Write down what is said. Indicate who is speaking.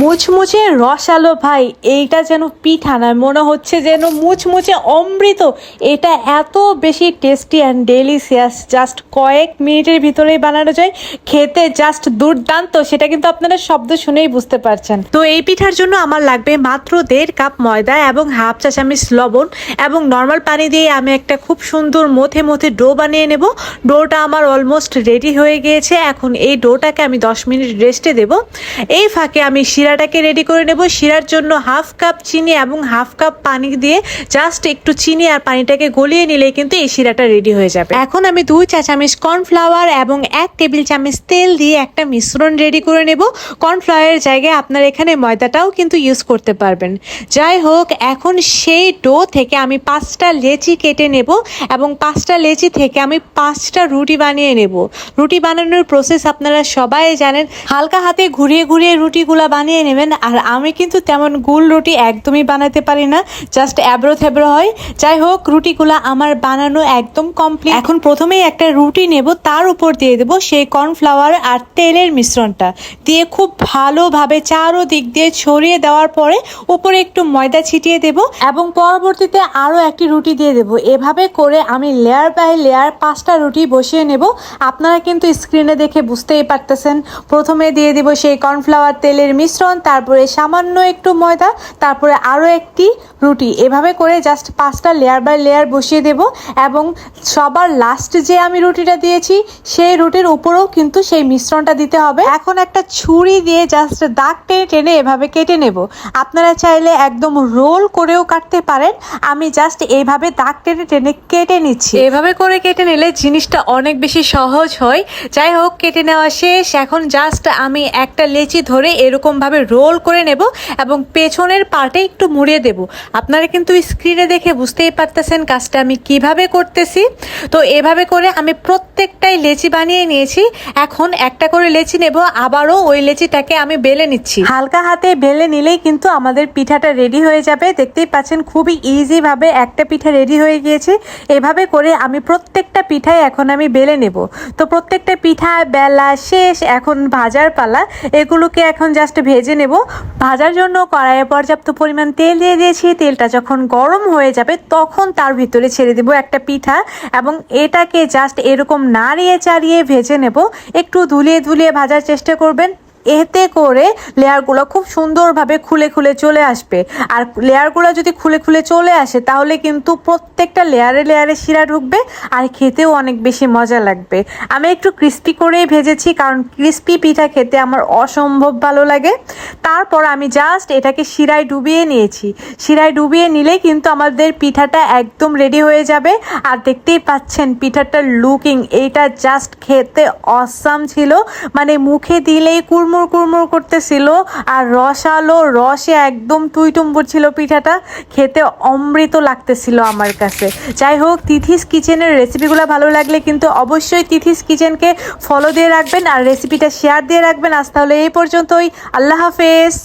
Speaker 1: মুচমুচে রসালো ভাই, এইটা যেন পিঠা না, মনে হচ্ছে যেন মুচমুচে অমৃত। এটা এত বেশি টেস্টি অ্যান্ড ডেলিসিয়াস জাস্ট কয়েক মিনিটের ভিতরেই বানানো যায়। খেতে জাস্ট দুর্দান্ত, সেটা কিন্তু আপনারা শব্দ শুনেই বুঝতে পারছেন। তো এই পিঠার জন্য আমার লাগবে মাত্র দেড় কাপ ময়দা এবং হাফ চা চামচ লবণ এবং নর্মাল পানি দিয়ে আমি একটা খুব সুন্দর মথে মথে ডো বানিয়ে নেব। ডোটা আমার অলমোস্ট রেডি হয়ে গিয়েছে। এখন এই ডোটাকে আমি দশ মিনিট রেস্টে দেব। এই ফাঁকে আমি শিরাটাকে রেডি করে নেব। শিরার জন্য হাফ কাপ চিনি এবং হাফ কাপ পানি দিয়ে জাস্ট একটু চিনি আর পানিটাকে গলিয়ে নিলেই কিন্তু এই শিরাটা রেডি হয়ে যাবে। এখন আমি দুই চা চামচ কর্নফ্লাওয়ার এবং এক টেবিল চামচ তেল দিয়ে একটা মিশ্রণ রেডি করে নেব। কর্নফ্লাওয়ারের জায়গায় আপনার এখানে ময়দাটাও কিন্তু ইউজ করতে পারবেন। যাই হোক, এখন সেই ডো থেকে আমি পাঁচটা লেচি কেটে নেব এবং পাঁচটা লেচি থেকে আমি পাঁচটা রুটি বানিয়ে নেব। রুটি বানানোর প্রসেস আপনারা সবাই জানেন। হালকা হাতে ঘুরিয়ে ঘুরিয়ে রুটিগুলা বানিয়ে নেবেন, আর আমি কিন্তু তেমন গুল রুটি একদমই বানাতে পারি না জাস্ট অ্যাব্রো থ্যাব্রো হয়। যাই হোক, রুটিগুলা আমার বানানো একদম কমপ্লিট এখন প্রথমেই একটা রুটি নেব, তার উপর দিয়ে দেবো সেই কর্নফ্লাওয়ার আর তেলের মিশ্রণটা। দিয়ে খুব ভালোভাবে চারো দিক দিয়ে ছড়িয়ে দেওয়ার পরে উপরে একটু ময়দা ছিটিয়ে দেব, এবং পরবর্তীতে আরও একটি রুটি দিয়ে দেব। এভাবে করে আমি লেয়ার বাই লেয়ার পাঁচটা রুটি বসিয়ে নেব। আপনারা কিন্তু স্ক্রিনে দেখে বুঝতেই পারতেছেন। প্রথমে দিয়ে দিব সেই কর্নফ্লাওয়ার তেলের মিশ্রণ তারপরে সামান্য একটু ময়দা, তারপরে আরও একটি রুটি। এভাবে করে জাস্ট পাঁচটা লেয়ার বাই লেয়ার বসিয়ে দেব এবং সবার লাস্ট যে আমি রুটিটা দিয়েছি, সেই রুটির উপরেও কিন্তু সেই মিশ্রণটা দিতে হবে। এখন একটা ছুরি দিয়ে জাস্ট দাগ টেনে টেনে এভাবে কেটে নেব। আপনারা চাইলে একদম রোল করেও কাটতে পারেন। আমি জাস্ট এইভাবে দাগ টেনে টেনে কেটে নিচ্ছি। এভাবে করে কেটে নিলে জিনিসটা অনেক বেশি সহজ হয়। যাই হোক, কেটে নেওয়া শেষ। এখন জাস্ট আমি একটা লেচি ধরে এরকমভাবে রোল করে নেব এবং পেছনের পার্টে একটু মুড়িয়ে দেব। আপনারা কিন্তু স্ক্রিনে দেখে বুঝতেই পারতেছেন কাজটা আমি কীভাবে করতেছি। তো এভাবে করে আমি প্রত্যেকটাই লেচি বানিয়ে নিয়েছি। এখন একটা করে লেচি নেব, আবারও ওই লেচিটাকে আমি বেলে নিচ্ছি। হালকা হাতে বেলে নিলেই কিন্তু আমাদের পিঠাটা রেডি হয়ে যাবে। দেখতেই পাচ্ছেন খুবই ইজিভাবে একটা পিঠা রেডি হয়ে গিয়েছে। এভাবে করে আমি প্রত্যেকটা পিঠাই এখন আমি বেলে নেব। তো প্রত্যেকটা পিঠা, বেলা, শেষ, এখন ভাজার পালা, এগুলোকে এখন জাস্ট ভেজে নেব। ভাজার জন্য কড়াইয়ে পর্যাপ্ত পরিমাণ তেল দিয়ে দিয়েছি। তেলটা যখন গরম হয়ে যাবে, তখন তার ভিতরে ছেড়ে দেব একটা পিঠা এবং এটাকে জাস্ট এরকম নাড়িয়ে চাড়িয়ে ভেজে নেব। একটু ধুলিয়ে ধুলিয়ে ভাজার চেষ্টা করবেন। এতে করে লেয়ারগুলো খুব সুন্দরভাবে খুলে খুলে চলে আসবে। আর লেয়ারগুলো যদি খুলে খুলে চলে আসে, তাহলে কিন্তু প্রত্যেকটা লেয়ারে লেয়ারে শিরা ঢুকবে আর খেতেও অনেক বেশি মজা লাগবে। আমি একটু ক্রিস্পি করেই ভেজেছি, কারণ ক্রিস্পি পিঠা খেতে আমার অসম্ভব ভালো লাগে। তারপর আমি জাস্ট এটাকে শিরায় ডুবিয়ে নিয়েছি। শিরায় ডুবিয়ে নিলেই কিন্তু আমাদের পিঠাটা একদম রেডি হয়ে যাবে। আর দেখতেই পাচ্ছেন পিঠাটার লুকিং এইটা জাস্ট খেতে অসাম ছিল। মানে মুখে দিলেই কুড়মুড় কুড়মুড় করতেছিল আর রসালো রসে একদম টুইটুম্বুর ছিল পিঠাটা। খেতে অমৃত লাগতেছিল আমার কাছে। যাই হোক, তিথিস কিচেনের রেসিপিগুলো ভালো লাগলে কিন্তু অবশ্যই তিথিস কিচেনকে ফলো দিয়ে রাখবেন আর রেসিপিটা শেয়ার দিয়ে রাখবেন। আজ তাহলে এই পর্যন্তই। আল্লাহ হাফেজ।